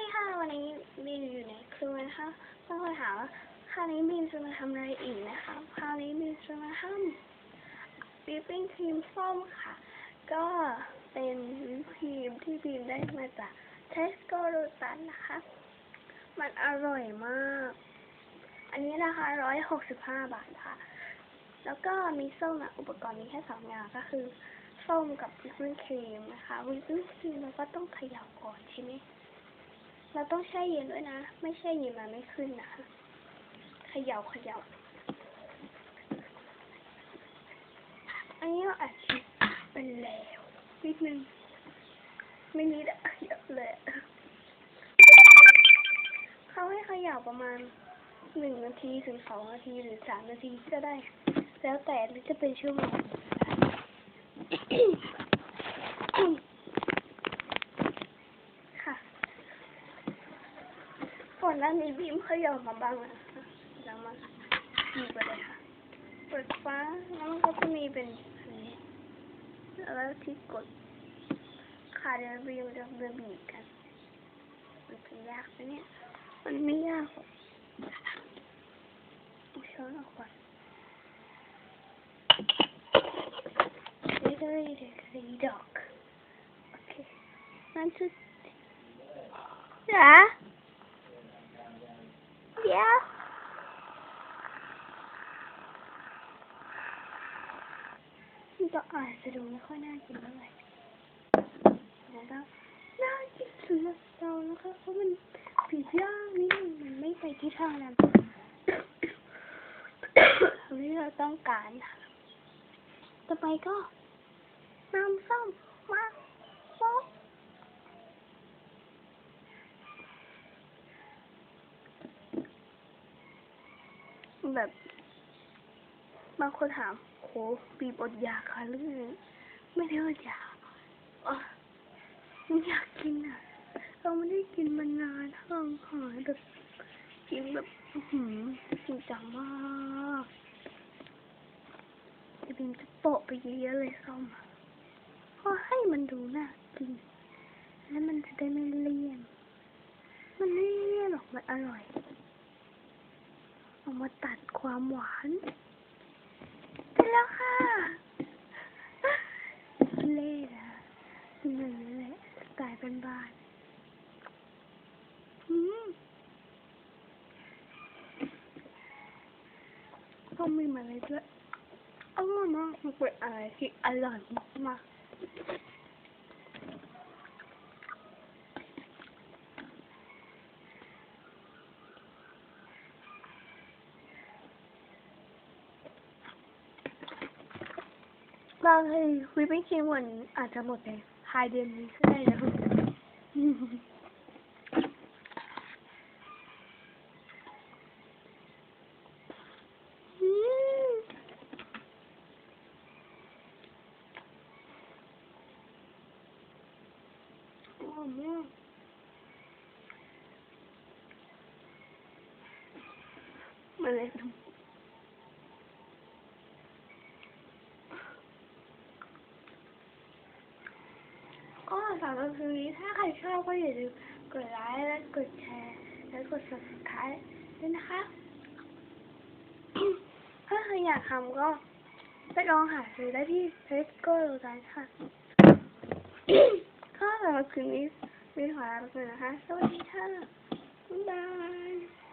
ดีค่ะวันนี้บีมอยู่ในครัวนะคะต้องคอยถามว่าคราวนี้บีมจะมาทำอะไรอีกนะคะคราวนี้บีมจะมาทำวิปปิ้งครีมส้มค่ะ ก็เป็นวิปครีมที่บีมได้มาจากเทสโก้โรตันนะคะ มันอร่อยมาก อันนี้ราคาร้อยหกสิบห้าบาทค่ะ แล้วก็มีส้มอะ อุปกรณ์มีแค่สองอย่างก็คือส้มกับวิปปิ้งครีมนะคะวิปปิ้งครีมเราก็ต้องเขย่าก่อนใช่ไหม เราต้องแช่เย็นด้วยนะ ไม่แช่เย็นมันไม่ขึ้นนะคะเขย่าเขย่าอันนี้เราอาจจะเป็นแล้วนิดนึงไม่นิดอะเยอะเลยเขาให้เขย่าประมาณหนึ่งนาทีถึงสองนาทีหรือสามนาทีก็ได้ แล้วแต่หรือจะเป็นชั่วโมง ค่ะ ก่อนหน้านี้บีมเคยยอมมาบ้างนะคะแล้วมาดูไปเลยค่ะ เปิดฟ้าแล้วมันก็จะมีเป็นอันนี้แล้วที่กดขาเดินบีมจะเดินบีกัน มันเป็นยากไหมเนี่ย มันไม่ยากหรอกเอาช้อนออกก่อน Glittery dickery dog. Okay. One, two, three. Yeah? Yeah? มันก็อาจจะดูไม่ค่อยน่ากินเท่าไหร่แล้วก็น่ากินสุดละเซานะคะเพราะมันปีกย่างนี่มันไม่ไปที่ทางนั้นที่เราต้องการ ต่อไปก็น้ำส้มมาโซ่ แบบ บางคนถามโหบีบอดอยากค่ะหรือไงไม่ได้อดอยากอะมันอยากกินอะ เราไม่ได้กินมานานห่างหายแบบกินแบบอือหือจริงจังมากจะบินจะโปะไปเยอะๆเลยส้มอะเพราะให้มันดูน่ากิน แล้วมันจะได้ไม่เลี่ยน มันไม่เลี่ยนหรอกมันอร่อย มาตัดความหวานเสร็จแล้วค่ะเล่นะหนึ่งนั่แหละสไตล์เป็นบ้านๆอืมต้องมีมาเลยด้วยอร่อยมากมันเป็นอะไรที่อร่อยมากๆ บางทีวิปปิ้งครีมวันอาจจะหมดในภายเดือนนี้ก็ได้นะมอืมอร่อยมากมาเลย ดูก็สำหรับคลิปนี้ถ้าใครชอบก็อย่าลืมกดไลค์และกดแชร์และกด subscribe ด้วยนะคะถ้าใครอยากทำก็ไปลองหาซื้อได้ที่ Tesco โรตัสค่ะก็สำหรับคลิปนี้มีขอลาไปก่อนนะคะ สวัสดีค่ะบ๊ายบาย